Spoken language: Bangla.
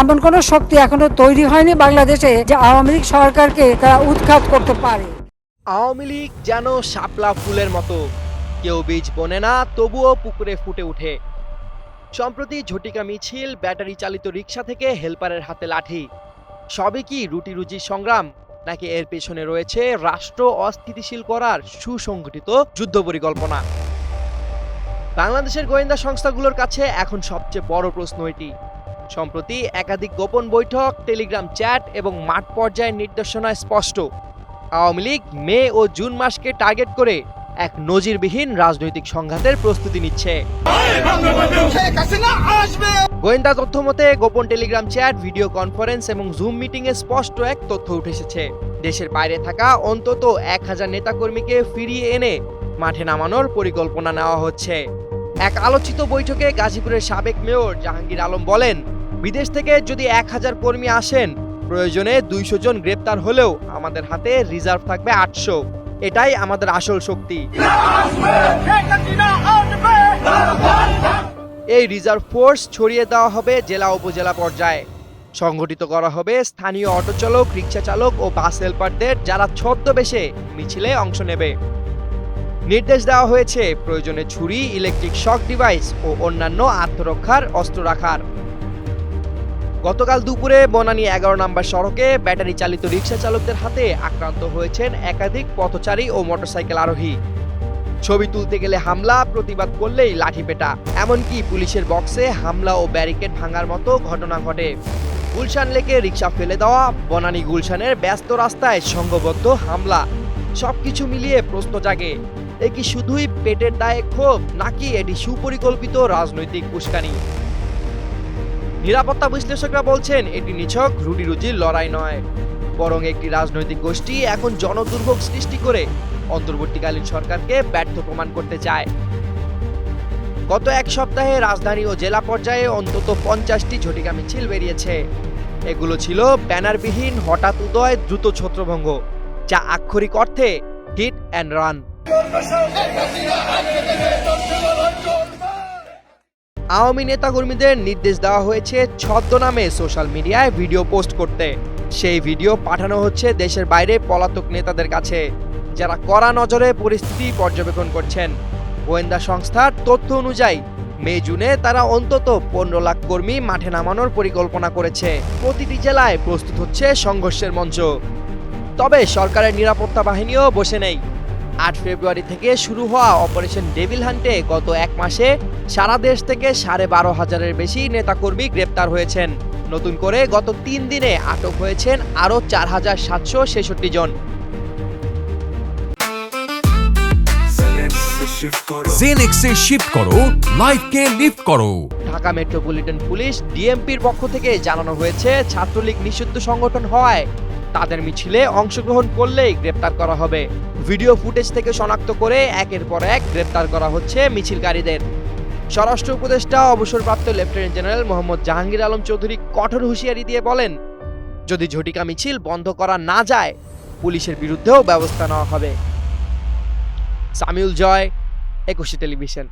এমন কোন শক্তি এখনও তৈরি হয়নি বাংলাদেশে যে আওয়ামী লীগ সরকারকে তারা উৎখাত করতে পারে। আওয়ামী লীগ যেন শাপলা ফুলের মতো। কেউ বীজ বনে না তবুও পুকুরে ফুটে ওঠে। সম্প্রতি ঝটিকা মিছিল ব্যাটারি চালিত রিক্সা থেকে হেলপারের হাতে লাঠি। সবই কি রুটি রুজির সংগ্রাম? নাকি এর পেছনে রয়েছে রাষ্ট্র অস্থিতিশীল করার সুসংগঠিত যুদ্ধ পরিকল্পনা? বাংলাদেশের গোয়েন্দা সংস্থাগুলোর কাছে এখন সবচেয়ে বড় প্রশ্ন এটি। সম্প্রতি একাধিক গোপন বৈঠক টেলিগ্রাম চ্যাট এবং মাঠ পর্যায়ের নির্দেশনা স্পষ্ট। আওয়ামী লীগ মে ও জুন মাসকে টার্গেট করে এক নজিরবিহীন রাজনৈতিক সংঘাতের প্রস্তুতি নিচ্ছে। গোয়েন্দা তথ্য মতে গোপন টেলিগ্রাম চ্যাট ভিডিও কনফারেন্স এবং জুম মিটিংয়ে স্পষ্ট এক তথ্য উঠে এসেছে। দেশের বাইরে থাকা অন্তত এক হাজার নেতাকর্মীকে ফিরিয়ে এনে মাঠে নামানোর পরিকল্পনা নেওয়া হচ্ছে। এক আলোচিত বৈঠকে গাজীপুরের সাবেক মেয়র জাহাঙ্গীর আলম বলেন, বিদেশ থেকে যদি এক হাজার কর্মী আসেন, প্রয়োজনে দুইশো জন গ্রেপ্তার হলেও আমাদের হাতে রিজার্ভ থাকবে আটশো। এটাই আমাদের আসল শক্তি। এই রিজার্ভ ফোর্স ছড়িয়ে দেওয়া হবে জেলা উপজেলা পর্যায়ে। সংগঠিত করা হবে স্থানীয় অটো চালক রিক্সা চালক ও বাস হেল্পারদের যারা ছদ্মবেশে মিছিলে অংশ নেবে। নির্দেশ দেওয়া হয়েছে প্রয়োজনে ছুরি, ইলেকট্রিক শক ডিভাইস ও অন্যান্য আত্মরক্ষার অস্ত্র রাখার। গতকাল দুপুরে বনানী এগারো নম্বর সড়কে ব্যাটারি চালিত রিক্সা চালকদের হাতে আক্রান্ত হয়েছেন একাধিক পথচারী ও মোটরসাইকেল আরোহী। ছবি তুলতে গেলে হামলা, প্রতিবাদ করলেই লাঠিপেটা এমনকি পুলিশের বক্সে হামলা ও ব্যারিকেড ভাঙার মতো ঘটনা ঘটে। গুলশান লেকে রিক্সা ফেলে দেওয়া, বনানী গুলশানের ব্যস্ত রাস্তায় সংঘবদ্ধ হামলা। সবকিছু মিলিয়ে প্রশ্ন জাগে। এ কি শুধুই পেটের দায়ে ক্ষোভ, নাকি এটি সুপরিকল্পিত রাজনৈতিক উস্কানি? নিরাপত্তা বিশ্লেষকরা বলছেন, এটি নিছক রুটি রুজির লড়াই নয়। বরং একটি রাজনৈতিক গোষ্ঠী এখন জনদুর্ভোগ সৃষ্টি করে অন্তর্বর্তীকালীন সরকারকে ব্যর্থ প্রমাণ করতে চায়। গত এক সপ্তাহে রাজধানী ও জেলা পর্যায়ে অন্তত পঞ্চাশটি ঝটিকা মিছিল বেরিয়েছে। এগুলো ছিল ব্যানারবিহীন, হঠাৎ উদয়, দ্রুত ছত্রভঙ্গ, যা আক্ষরিক অর্থে হিট অ্যান্ড রান আওয়ামী নেতাকর্মীদের নির্দেশ দেওয়া হয়েছে ছদ্মনামে সোশ্যাল মিডিয়ায় ভিডিও পোস্ট করতে। সেই ভিডিও পাঠানো হচ্ছে দেশের বাইরে পলাতক নেতাদের কাছে, যারা কড়া নজরে পরিস্থিতি পর্যবেক্ষণ করছেন। গোয়েন্দা সংস্থার তথ্য অনুযায়ী, মে, জুনে তারা অন্তত পনেরো লাখ কর্মী মাঠে নামানোর পরিকল্পনা করেছে। প্রতিটি জেলায় প্রস্তুত হচ্ছে সংঘর্ষের মঞ্চ। তবে সরকারের নিরাপত্তা বাহিনীও বসে নেই। আট ফেব্রুয়ারি থেকে শুরু হওয়া অপারেশন ডেভিল হান্টে গত এক মাসে সারা দেশ থেকে সাড়ে বারো হাজারের বেশি নেতাকর্মী গ্রেপ্তার হয়েছেন। নতুন করে গত তিন দিনে আটক হয়েছেন আরও চার হাজার সাতশো ছেষট্টি জন। জেনেক্সে শিফট করো লাইফকে লিফট করো। ঢাকা মেট্রোপলিটন পুলিশ ডিএমপির পক্ষ থেকে জানানো হয়েছে ছাত্রলীগ নিষিদ্ধ সংগঠন হওয়ায় তাদের মিছিলে অংশগ্রহণ করলেই গ্রেপ্তার করা হবে। ভিডিও ফুটেজ থেকে শনাক্ত করে একের পর এক গ্রেপ্তার করা হচ্ছে মিছিলকারীদের। স্বরাষ্ট্র উপদেষ্টা, অবসরপ্রাপ্ত লেফটেন্যান্ট জেনারেল মোহাম্মদ জাহাঙ্গীর আলম চৌধুরী কঠোর হুঁশিয়ারি দিয়ে বলেন, যদি ঝটিকা মিছিল বন্ধ করা না যায়, পুলিশের বিরুদ্ধেও ব্যবস্থা নেওয়া হবে। সামিউল জয়, একুশে টেলিভিশন।